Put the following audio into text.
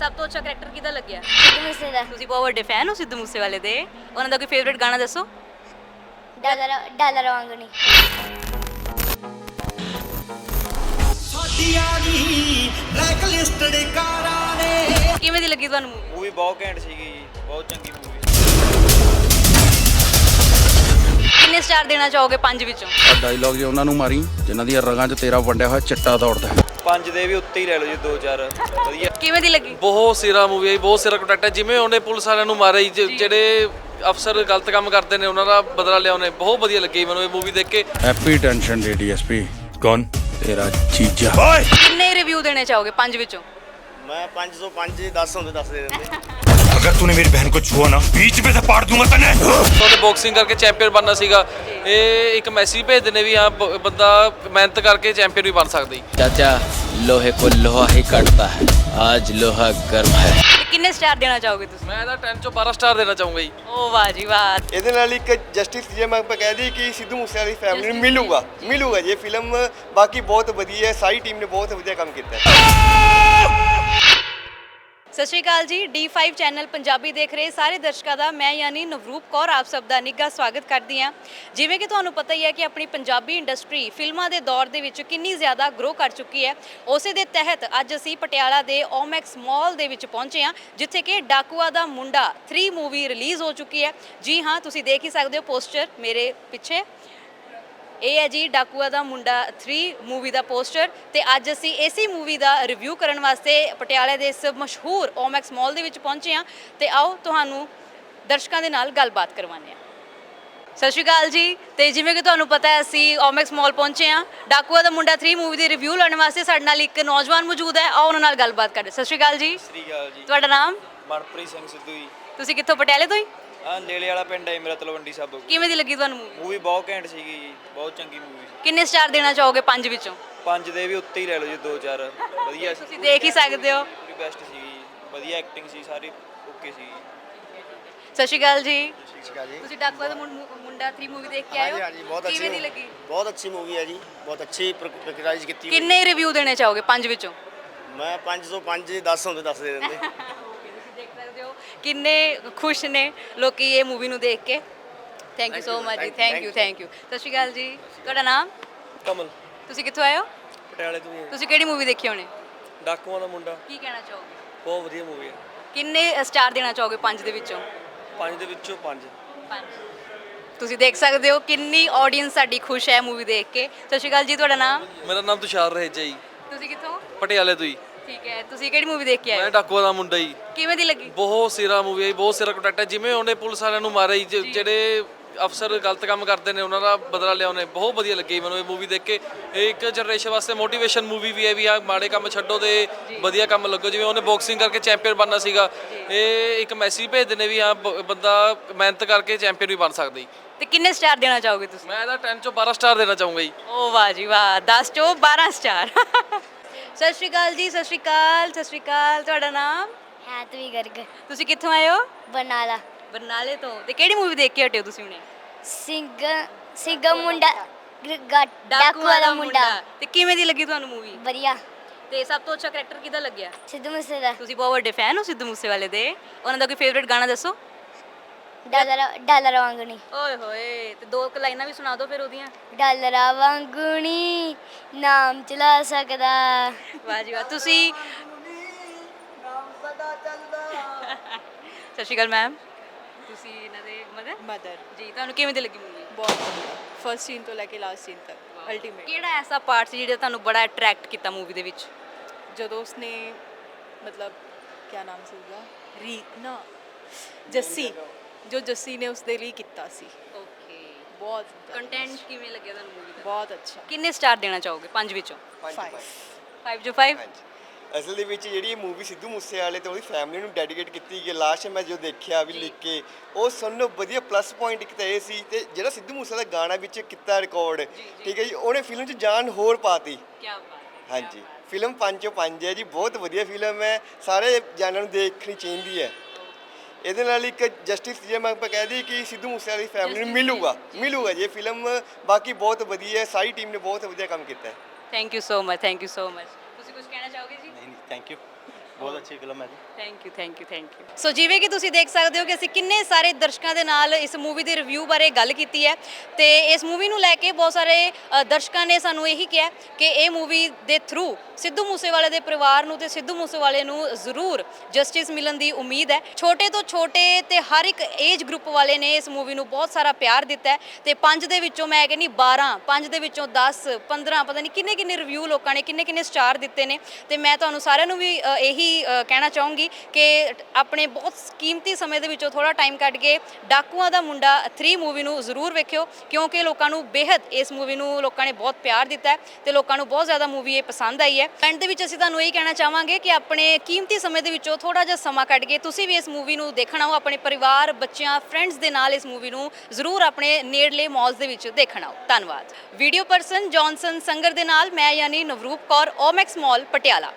ਸਭ ਤੋਂ ਅੱਛਾ ਕਰੈਕਟਰ ਕਿਹਦਾ ਲੱਗਿਆ? ਸਿੱਧੂ ਮੂਸੇ ਦਾ ਤੁਸੀਂ ਬਹੁਤ ਵੱਡੇ ਫੈਨ ਹੋ ਸਿੱਧੂ ਮੂਸੇਵਾਲੇ ਦੇ। ਉਹਨਾਂ ਦਾ ਕੋਈ ਫੇਵਰਿਟ ਗਾਣਾ ਦੱਸੋ? ਡਾਲਰ ਡਾਲਰ ਵਾਂਗੂ ਨਹੀਂ ਸਾਡੀਆਂ ਦੀ ਬਲੈਕ ਲਿਸਟਡ ਕਾਰਾਂ ਨੇ। ਕਿਵੇਂ ਦੀ ਲੱਗੀ ਤੁਹਾਨੂੰ ਮੂਵੀ ਬਹੁਤ ਘੈਂਟ ਸੀਗੀ ਜੀ ਬਹੁਤ ਚੰਗੀ ਮੂਵੀ ਕਿੰਨੇ ਸਟਾਰ ਦੇਣਾ ਚਾਹੋਗੇ ਪੰਜ ਵਿੱਚੋਂ? ਆ ਡਾਇਲੌਗ ਜੇ ਉਹਨਾਂ ਨੂੰ ਮਾਰੀ ਜਿਨ੍ਹਾਂ ਦੀਆਂ ਰਗਾਂ 'ਚ ਤੇਰਾ ਵੰਡਿਆ ਹੋਇਆ ਚਿੱਟਾ ਦੌੜਦਾ ਹੈ। ਪੰਜ ਦੇ ਵੀ ਉੱਤੇ ਹੀ ਲੈ ਲਓ ਜੀ ਦੋ ਚਾਰ। ਵਧੀਆ। ਕਿਵੇਂ ਦੀ ਲੱਗੀ? ਬਹੁਤ ਸਿਰਾ ਮੂਵੀ ਜੀ, ਬਹੁਤ ਸਿਰਾ ਕੰਟੈਕਟ ਹੈ। ਜਿਵੇਂ ਉਹਨੇ ਪੁਲਿਸ ਵਾਲਿਆਂ ਨੂੰ ਮਾਰਿਆ ਜੀ, ਜ- ਜਿਹੜੇ ਅਫਸਰ ਗਲਤ ਕੰਮ ਕਰਦੇ ਨੇ ਉਹਨਾਂ ਦਾ ਬਦਲਾ ਲਿਆਉਣੇ ਬਹੁਤ ਵਧੀਆ ਲੱਗੀ ਮੈਨੂੰ ਇਹ ਮੂਵੀ ਦੇਖ ਕੇ। ਹੈਪੀ ਟੈਨਸ਼ਨ ਡੇ ਡੀਐਸਪੀ कौन ਤੇਰਾ ਜੀਜਾ। ਕਿੰਨੇ ਰਿਵਿਊ ਦੇਣੇ ਚਾਹੋਗੇ ਪੰਜ ਵਿੱਚੋਂ? ਮੈਂ 505 10 ਹੁੰਦੇ ਦੱਸ ਦੇ ਦਿੰਦੇ। अगर तूने मेरी बहन को छुआ ना बीच में से पाड़ दूंगा तने ਉਹਨੇ ਬਾਕਸਿੰਗ ਕਰਕੇ ਚੈਂਪੀਅਨ ਬਣਨਾ ਸੀਗਾ ਇਹ ਇੱਕ ਮੈਸੇਜ ਭੇਜਦੇ ਨੇ ਵੀ ਹਾਂ ਬ- ਬੰਦਾ ਮਿਹਨਤ ਕਰਕੇ ਚੈਂਪੀਅਨ ਵੀ ਬਣ ਸਕਦਾ ਜੀ चाचा लोहे को लोहा ही काटता है आज लोहा गर्म है ਤੇ ਕਿੰਨੇ ਸਟਾਰ ਦੇਣਾ ਚਾਹੋਗੇ ਤੁਸੀਂ ਮੈਂ ਇਹਦਾ 10 ਚੋਂ 12 ਸਟਾਰ ਦੇਣਾ ਚਾਹੂੰਗਾ ਜੀ ਓ ਵਾਹ ਜੀ ਵਾਹ ਇਹਦੇ ਨਾਲ ਇੱਕ ਜਸਟਿਸ ਜੇ ਮੈਂ ਆਪਾਂ ਕਹਿ ਦਈਏ ਕਿ ਸਿੱਧੂ ਮੂਸੇਵਾਲੀ ਫੈਮਿਲੀ ਨੂੰ ਮਿਲੂਗਾ ਮਿਲੂਗਾ ਜੀ ਇਹ ਫਿਲਮ ਬਾਕੀ ਬਹੁਤ ਵਧੀਆ ਹੈ ਸਾਰੀ ਟੀਮ ਨੇ ਬਹੁਤ ਵਧੀਆ ਕੰਮ ਕੀਤਾ ਹੈ ਸਤਿ ਸ਼੍ਰੀ ਅਕਾਲ ਜੀ। D5 ਚੈਨਲ ਪੰਜਾਬੀ ਦੇਖ ਰਹੇ ਸਾਰੇ ਦਰਸ਼ਕਾਂ ਦਾ, ਮੈਂ ਯਾਨੀ ਨਵਰੂਪ ਕੌਰ, ਆਪ ਸਭ ਦਾ ਨਿੱਘਾ ਸਵਾਗਤ ਕਰਦੀ ਹਾਂ। ਜਿਵੇਂ ਕਿ ਤੁਹਾਨੂੰ ਪਤਾ ਹੀ ਹੈ ਕਿ ਆਪਣੀ ਪੰਜਾਬੀ ਇੰਡਸਟਰੀ ਫਿਲਮਾਂ ਦੇ ਦੌਰ ਦੇ ਵਿੱਚ ਕਿੰਨੀ ਜ਼ਿਆਦਾ ਗਰੋ ਕਰ ਚੁੱਕੀ ਹੈ। ਉਸੇ ਦੇ ਤਹਿਤ ਅੱਜ ਅਸੀਂ ਪਟਿਆਲਾ ਦੇ ਓਮੈਕਸ ਮਾਲ ਦੇ ਵਿੱਚ ਪਹੁੰਚੇ ਹਾਂ, ਜਿੱਥੇ ਕਿ ਡਾਕੂਆ ਦਾ ਮੁੰਡਾ 3 ਮੂਵੀ ਰਿਲੀਜ਼ ਹੋ ਚੁੱਕੀ ਹੈ। ਜੀ ਹਾਂ, ਤੁਸੀਂ ਦੇਖ ਹੀ ਸਕਦੇ ਹੋ ਪੋਸਟਰ ਮੇਰੇ ਪਿੱਛੇ। ਇਹ ਹੈ ਜੀ ਡਾਕੂਆ ਦਾ ਮੁੰਡਾ 3 ਮੂਵੀ ਦਾ ਪੋਸਟਰ ਤੇ ਅੱਜ ਅਸੀਂ ਇਸੇ ਮੂਵੀ ਦਾ ਰਿਵਿਊ ਕਰਨ ਵਾਸਤੇ ਪਟਿਆਲੇ ਦੇ ਇਸ ਮਸ਼ਹੂਰ ਓਮੈਕਸ ਮਾਲ ਦੇ ਵਿੱਚ ਪਹੁੰਚੇ ਹਾਂ ਤੇ ਆਓ ਤੁਹਾਨੂੰ ਦਰਸ਼ਕਾਂ ਦੇ ਨਾਲ ਗੱਲਬਾਤ ਕਰਵਾਉਂਦੇ ਹਾਂ। ਸਤਿ ਸ਼੍ਰੀ ਅਕਾਲ ਜੀ ਤੇ ਜਿਵੇਂ ਕਿ ਤੁਹਾਨੂੰ ਪਤਾ ਹੈ ਅਸੀਂ ਓਮੈਕਸ ਮਾਲ ਪਹੁੰਚੇ ਹਾਂ। ਡਾਕੂਆ ਦਾ ਮੁੰਡਾ 3 ਮੂਵੀ ਦੀ ਰਿਵਿਊ ਲੈਣ ਵਾਸਤੇ ਸਾਡੇ ਨਾਲ ਇੱਕ ਨੌਜਵਾਨ ਮੌਜੂਦ ਹੈ। ਆਓ ਉਹਨਾਂ ਨਾਲ ਗੱਲਬਾਤ ਕਰਦੇ ਸਤਿ ਸ਼੍ਰੀ ਅਕਾਲ ਜੀ। ਸ੍ਰੀ ਅਕਾਲ ਜੀ। ਤੁਹਾਡਾ ਨਾਮ? ਮਨਪ੍ਰੀਤ ਸਿੰਘ ਸਿੱਧੂ ਜੀ। ਤੁਸੀਂ ਕਿੱਥੋਂ ਪਟਿਆਲੇ ਤੋਂ ਹੀ? ਆ ਨੇੜੇ ਵਾਲਾ ਪਿੰਡ ਹੈ ਜੀ ਮੇਰਾ ਤਲਵੰਡੀ ਸਾਬੋ ਕਿਵੇਂ ਦੀ ਲੱਗੀ ਤੁਹਾਨੂੰ ਮੂਵੀ ਮੂਵੀ ਬਹੁਤ ਘੈਂਟ ਸੀਗੀ ਜੀ ਬਹੁਤ ਚੰਗੀ ਮੂਵੀ ਸੀ। ਕਿੰਨੇ ਸਟਾਰ ਦੇਣਾ ਚਾਹੋਗੇ ਪੰਜ ਵਿੱਚੋਂ? ਪੰਜ ਦੇ ਵੀ ਉੱਤੇ ਹੀ ਲੈ ਲਓ ਜੀ ਦੋ ਚਾਰ। ਵਧੀਆ ਸੀ। ਤੁਸੀਂ ਦੇਖ ਹੀ ਸਕਦੇ ਹੋ। ਪੂਰੀ ਬੈਸਟ ਸੀਗੀ ਜੀ। ਵਧੀਆ ਐਕਟਿੰਗ ਸੀ ਸਾਰੀ ਓਕੇ ਸੀ ਸਤਿ ਸ਼੍ਰੀ ਅਕਾਲ ਜੀ। ਠੀਕ ਹੈ ਜੀ। ਤੁਸੀਂ ਡਾਕੂਆ ਦਾ ਮੁੰ- ਮੁੰਡਾ 3 ਮੂਵੀ ਦੇਖ ਕੇ ਆਏ ਹੋ। ਹਾਂਜੀ ਹਾਂਜੀ ਬਹੁਤ ਅੱਛੀ ਕਿਵੇਂ ਦੀ ਲੱਗੀ? ਬਹੁਤ ਅੱਛੀ ਮੂਵੀ ਹੈ ਜੀ। ਬਹੁਤ ਅੱਛੀ ਪ੍ਰੋਕਰਾਈਜ਼ ਕੀਤੀ ਹੋਈ ਕਿੰਨੇ ਰਿਵਿਊ ਦੇਣੇ ਚਾਹੋਗੇ ਪੰਜ ਵਿੱਚੋਂ? ਮੈਂ 505 10 ਹੁੰਦੇ ਦੱਸ ਦੇ ਦਿੰਦੇ। ਕਿੰਨੇ ਖੁਸ਼ ਨੇ ਲੋਕੀ ਇਹ ਮੂਵੀ ਨੂੰ ਦੇਖ ਕੇ। ਥੈਂਕ ਯੂ ਸੋ ਮਚ ਜੀ। ਥੈਂਕ ਯੂ ਥੈਂਕ ਯੂ ਸਤਿ ਸ਼੍ਰੀ ਅਕਾਲ ਜੀ। ਤੁਹਾਡਾ ਨਾਮ? ਕਮਲ। ਤੁਸੀਂ ਕਿੱਥੋਂ ਆਏ ਹੋ? ਪਟਿਆਲੇ ਤੋਂ ਤੁਸੀਂ ਕਿਹੜੀ ਮੂਵੀ ਦੇਖੀ ਹੋਣੀ? ਡਾਕੂਆਂ ਦਾ ਮੁੰਡਾ। ਕੀ ਕਹਿਣਾ ਚਾਹੋਗੇ? ਬਹੁਤ ਵਧੀਆ ਮੂਵੀ ਹੈ। ਕਿੰਨੇ ਸਟਾਰ ਦੇਣਾ ਚਾਹੋਗੇ ਪੰਜ ਦੇ ਵਿੱਚੋਂ? ਪੰਜ ਦੇ ਵਿੱਚੋਂ ਪੰਜ। ਪੰਜ। ਤੁਸੀਂ ਦੇਖ ਸਕਦੇ ਹੋ ਕਿੰਨੀ ਆਡੀਅנס ਸਾਡੀ ਖੁਸ਼ ਹੈ ਮੂਵੀ ਦੇਖ ਕੇ। ਸਤਿ ਸ਼੍ਰੀ ਅਕਾਲ ਜੀ ਤੁਹਾਡਾ ਨਾਮ? ਮੇਰਾ ਨਾਮ ਤੁਸ਼ਾਰ ਰਹੇਜਾ ਜੀ। ਤੁਸੀਂ ਕਿੱਥੋਂ? ਪਟਿਆਲੇ ਤੋਂ ਜੀ ਠੀਕ ਹੈ। ਤੁਸੀਂ ਕਿਹੜੀ ਮੂਵੀ ਦੇਖ ਕੇ ਆਏ ਮੈਂ ਹੋ ਡਾਕੂਆ ਦਾ ਮੁੰਡਾ ਜੀ। ਕਿਵੇਂ ਦੀ ਲੱਗੀ? ਬਹੁਤ ਸਿਰਾ ਮੂਵੀ ਹੈ ਬਹੁਤ ਸਿਰਾ ਕੰਟੈਕਟ ਹੈ ਜਿਵੇਂ ਉਹਨੇ ਪੁਲਿਸ ਵਾਲਿਆਂ ਨੂੰ ਮਾਰਿਆ ਜੀ, ਜ- ਜਿਹੜੇ ਅਫਸਰ ਗਲਤ ਕੰਮ ਕਰਦੇ ਨੇ ਉਹਨਾਂ ਦਾ ਬਦਲਾ ਲਿਆਉਣੇ ਬਹੁਤ ਵਧੀਆ ਲੱਗੀ ਮੈਨੂੰ ਇਹ ਮੂਵੀ ਦੇਖ ਕੇ। ਇਹ ਇੱਕ ਜਨਰੇਸ਼ਨ ਵਾਸਤੇ ਮੋਟੀਵੇਸ਼ਨ ਮੂਵੀ ਵੀ ਹੈ ਵੀ ਆ ਮਾੜੇ ਕੰਮ ਛੱਡੋ ਤੇ ਵਧੀਆ ਕੰਮ ਲੱਗੋ। ਜਿਵੇਂ ਉਹਨੇ ਬਾਕਸਿੰਗ ਕਰਕੇ ਚੈਂਪੀਅਨ ਬਣਨਾ ਸੀਗਾ। ਇਹ ਇੱਕ ਮੈਸੇਜ ਭੇਜਦੇ ਨੇ ਵੀ ਹਾਂ ਬ- ਬੰਦਾ ਮਿਹਨਤ ਕਰਕੇ ਚੈਂਪੀਅਨ ਵੀ ਬਣ ਸਕਦਾ ਜੀ। ਤੇ ਕਿੰਨੇ ਸਟਾਰ ਦੇਣਾ ਚਾਹੋਗੇ ਤੁਸੀਂ? ਮੈਂ ਇਹਦਾ 10 ਚੋਂ 12 ਸਟਾਰ ਦੇਣਾ ਚਾਹੂੰਗਾ ਜੀ। ਓ ਵਾਹ ਜੀ ਵਾਹ 10 ਚੋਂ 12 ਸਟਾਰ ਸਤਿ ਸ਼੍ਰੀ ਅਕਾਲ ਜੀ ਸਤਿ ਸ਼੍ਰੀ ਅਕਾਲ ਸਤਿ ਸ਼੍ਰੀ ਅਕਾਲ। ਤੁਹਾਡਾ ਨਾਮ? ਹੈ ਤੂੰ ਵੀ ਗਰਗ। ਤੁਸੀਂ ਕਿੱਥੋਂ ਆਏ ਹੋ? ਬਨਾਲਾ ਬਰਨਾਲੇ ਤੋਂ। ਤੇ ਕਿਹੜੀ ਮੂਵੀ ਦੇਖ ਕੇ ਹਟੇ ਹੋ ਤੁਸੀਂ ਹੁਣੇ? ਸਿੰਘ ਸਿੰਘ ਮੁੰਡਾ ਗ- ਡਾਕੂ ਵਾਲਾ ਮੁੰਡਾ। ਤੇ ਕਿਵੇਂ ਦੀ ਲੱਗੀ ਤੁਹਾਨੂੰ ਮੂਵੀ ਵਧੀਆ। ਤੇ ਸਭ ਤੋਂ ਅੱਛਾ ਕਰੈਕਟਰ ਕਿਹਦਾ ਲੱਗਿਆ? ਸਿੱਧੂ ਮੂਸੇ ਦਾ ਤੁਸੀਂ ਬਹੁਤ ਵੱਡੇ ਫੈਨ ਹੋ ਸਿੱਧੂ ਮੂਸੇਵਾਲੇ ਦੇ। ਉਹਨਾਂ ਦਾ ਕੋਈ ਫੇਵਰਿਟ ਗਾਣਾ ਦੱਸੋ। ਡਾਲਰ ਡਾਲਰ ਵਾਂਗੂ ਨਹੀਂ ਓਏ ਹੋਏ ਤੇ ਦੋ ਕੁ ਲਾਈਨਾਂ ਵੀ ਸੁਣਾ ਦਿਓ ਫਿਰ ਉਹਦੀਆਂ। ਡਾਲਰਾਂ ਵਾਂਗੂ ਨਹੀਂ ਨਾਮ ਚਲਾ ਸਕਦਾ। ਵਾਹ ਜੀ ਵਾਹ ਤੁਸੀਂ? ਸਤਿ ਸ਼੍ਰੀ ਅਕਾਲ ਮੈਮ। ਤੁਸੀਂ ਇਹਨਾਂ ਦੇ ਮਦਰ? ਮਦਰ। ਜੀ ਤੁਹਾਨੂੰ ਕਿਵੇਂ ਦੀ ਲੱਗੀ ਮੂਵੀ? ਬਹੁਤ ਫਰਸਟ ਸੀਨ ਤੋਂ ਲੈ ਕੇ ਲਾਸਟ ਸੀਨ ਤੱਕ ਅਲਟੀਮੇਟ ਕਿਹੜਾ ਐਸਾ ਪਾਰਟ ਸੀ ਜਿਹੜਾ ਤੁਹਾਨੂੰ ਬੜਾ ਅਟਰੈਕਟ ਕੀਤਾ ਮੂਵੀ ਦੇ ਵਿੱਚ? ਜਦੋਂ ਉਸਨੇ ਮਤਲਬ ਕੀ ਨਾਮ ਸੀ ਉਹਦਾ? ਰੀ ਨਾ ਜੱਸੀ। ਜੋ ਜੱਸੀ ਨੇ ਉਸ ਦੇ ਲਈ ਕੀਤਾ ਸੀ। ਓਕੇ ਬਹੁਤ ਕੰਟੈਂਟ ਕਿਵੇਂ ਲੱਗਿਆ ਤੁਹਾਨੂੰ ਮੂਵੀ ਦਾ? ਬਹੁਤ ਅੱਛਾ। ਕਿੰਨੇ ਸਟਾਰ ਦੇਣਾ ਚਾਹੋਗੇ? ਪੰਜ ਵਿੱਚੋਂ। 5 5 ਜੋ 5 ਅਸਲ ਦੇ ਵਿੱਚ ਜਿਹੜੀ ਇਹ ਮੂਵੀ ਸਿੱਧੂ ਮੂਸੇਵਾਲੇ ਤੇ ਉਹਦੀ ਫੈਮਿਲੀ ਨੂੰ ਡੈਡੀਕੇਟ ਕੀਤੀ ਗਈ ਲਾਸਟ ਮੈਂ ਜੋ ਦੇਖਿਆ ਵੀ ਲਿਖ ਕੇ ਉਹ ਸਾਨੂੰ ਵਧੀਆ ਪਲੱਸ ਪੁਆਇੰਟ ਇੱਕ ਤਾਂ ਇਹ ਸੀ ਤੇ ਜਿਹੜਾ ਸਿੱਧੂ ਮੂਸੇਵਾਲਾ ਦਾ ਗਾਣਾ ਵਿੱਚ ਕੀਤਾ ਰਿਕਾਰਡ ਠੀਕ ਹੈ ਜੀ ਉਹਨੇ ਫਿਲਮ 'ਚ ਜਾਨ ਹੋਰ ਪਾਤੀ। ਕੀ ਬਾਤ ਹਾਂਜੀ। ਫਿਲਮ ਪੰਜ ਚੋਂ ਪੰਜ ਹੈ ਜੀ ਬਹੁਤ ਵਧੀਆ ਫਿਲਮ ਹੈ ਸਾਰੇ ਜਾਨਾਂ ਨੂੰ ਦੇਖਣੀ ਚਾਹੀਦੀ ਹੈ। ਇਹਦੇ ਨਾਲ ਇੱਕ ਜਸਟਿਸ ਜੇ ਮੈਂ ਆਪਾਂ ਕਹਿ ਦਈਏ ਕਿ ਸਿੱਧੂ ਮੂਸੇਵਾਲੇ ਦੀ ਫੈਮਿਲੀ ਨੂੰ ਮਿਲੂਗਾ ਮਿਲੂਗਾ ਜੀ ਇਹ ਫਿਲਮ ਬਾਕੀ ਬਹੁਤ ਵਧੀਆ ਹੈ ਸਾਰੀ ਟੀਮ ਨੇ ਬਹੁਤ ਵਧੀਆ ਕੰਮ ਕੀਤਾ ਹੈ। Thank you so much thank you so much ਤੁਸੀਂ ਕੁਝ ਕਹਿਣਾ ਚਾਹੋਗੇ ਜੀ? ਨਹੀਂ ਥੈਂਕ ਯੂ ਬਹੁਤ ਅੱਛੀ ਫਿਲਮ ਹੈ ਜੀ। Thank you thank you thank you so ਜਿਵੇਂ ਕਿ ਤੁਸੀਂ ਦੇਖ ਸਕਦੇ ਹੋ ਕਿ ਅਸੀਂ ਕਿੰਨੇ ਸਾਰੇ ਦਰਸ਼ਕਾਂ ਦੇ ਨਾਲ ਇਸ ਮੂਵੀ ਦੇ ਰਿਵਿਊ ਬਾਰੇ ਗੱਲ ਕੀਤੀ ਹੈ ਤੇ ਇਸ ਮੂਵੀ ਨੂੰ ਲੈ ਕੇ ਬਹੁਤ ਸਾਰੇ ਅ, ਦਰਸ਼ਕਾਂ ਨੇ ਸਾਨੂੰ ਇਹੀ ਕਿਹਾ ਕਿ ਇਹ ਮੂਵੀ ਦੇ ਥਰੂ ਸਿੱਧੂ ਮੂਸੇਵਾਲੇ ਦੇ ਪਰਿਵਾਰ ਨੂੰ ਤੇ ਸਿੱਧੂ ਮੂਸੇਵਾਲੇ ਨੂੰ ਜ਼ਰੂਰ ਜਸਟਿਸ ਮਿਲਣ ਦੀ ਉਮੀਦ ਹੈ। ਛੋਟੇ ਤੋਂ ਛੋਟੇ ਤੇ ਹਰ ਇੱਕ ਏਜ ਗਰੁੱਪ ਵਾਲੇ ਨੇ ਇਸ ਮੂਵੀ ਨੂੰ ਬਹੁਤ ਸਾਰਾ ਪਿਆਰ ਦਿੱਤਾ ਹੈ ਤੇ ਪੰਜ ਦੇ ਵਿੱਚੋਂ ਮੈਂ ਕਹਿੰਨੀ 12 ਪੰਜ ਦੇ ਵਿੱਚੋਂ 10 15 ਪਤਾ ਨਹੀਂ ਕਿੰਨੇ ਕਿੰਨੇ ਰਿਵਿਊ ਲੋਕਾਂ ਨੇ ਕਿੰਨੇ ਕਿੰਨੇ ਸਟਾਰ ਦਿੱਤੇ ਨੇ ਤੇ ਮੈਂ ਤੁਹਾਨੂੰ ਸਾਰਿਆਂ ਨੂੰ ਵੀ ਅ, ਇਹੀ ਅ, ਕਹਿਣਾ ਚਾਹੂੰਗੀ ਕਿ ਆਪਣੇ ਬਹੁਤ ਕੀਮਤੀ ਸਮੇਂ ਦੇ ਵਿੱਚੋਂ ਥੋੜਾ ਟਾਈਮ ਕੱਢ ਕੇ ਡਾਕੂਆਂ ਦਾ ਮੁੰਡਾ 3 ਮੂਵੀ ਨੂੰ ਜ਼ਰੂਰ ਵੇਖਿਓ ਕਿਉਂਕਿ ਲੋਕਾਂ ਨੂੰ ਬੇਹੱਦ ਇਸ ਮੂਵੀ ਨੂੰ ਲੋਕਾਂ ਨੇ ਬਹੁਤ ਪਿਆਰ ਦਿੱਤਾ ਹੈ ਤੇ ਲੋਕਾਂ ਨੂੰ ਬਹੁਤ ਜ਼ਿਆਦਾ ਮੂਵੀ ਇਹ ਪਸੰਦ ਆਈ ਹੈ। ਐਂਡ ਦੇ ਵਿੱਚ ਅਸੀਂ ਤੁਹਾਨੂੰ ਇਹ ਕਹਿਣਾ ਚਾਹਾਂਗੇ ਕਿ ਆਪਣੇ ਕੀਮਤੀ ਸਮੇਂ ਦੇ ਵਿੱਚੋਂ ਥੋੜਾ ਜਿਹਾ ਸਮਾਂ ਕੱਢ ਕੇ ਤੁਸੀਂ ਵੀ ਇਸ ਮੂਵੀ ਨੂੰ ਦੇਖਣਾ ਹੋ ਆਪਣੇ ਪਰਿਵਾਰ ਬੱਚਿਆਂ ਫਰੈਂਡਸ ਦੇ ਨਾਲ ਇਸ ਮੂਵੀ ਨੂੰ ਜ਼ਰੂਰ ਆਪਣੇ ਨੇੜਲੇ ਮਾਲਸ ਦੇ ਵਿੱਚ ਦੇਖਣਾ ਹੋ ਧੰਨਵਾਦ। ਵੀਡੀਓ ਪਰਸਨ ਜੌਨਸਨ ਸੰਗਰ ਦੇ ਨਾਲ ਮੈਂ ਯਾਨੀ ਨਵਰੂਪ ਕੌਰ ਓਮੈਕਸ ਮਾਲ ਪਟਿਆਲਾ।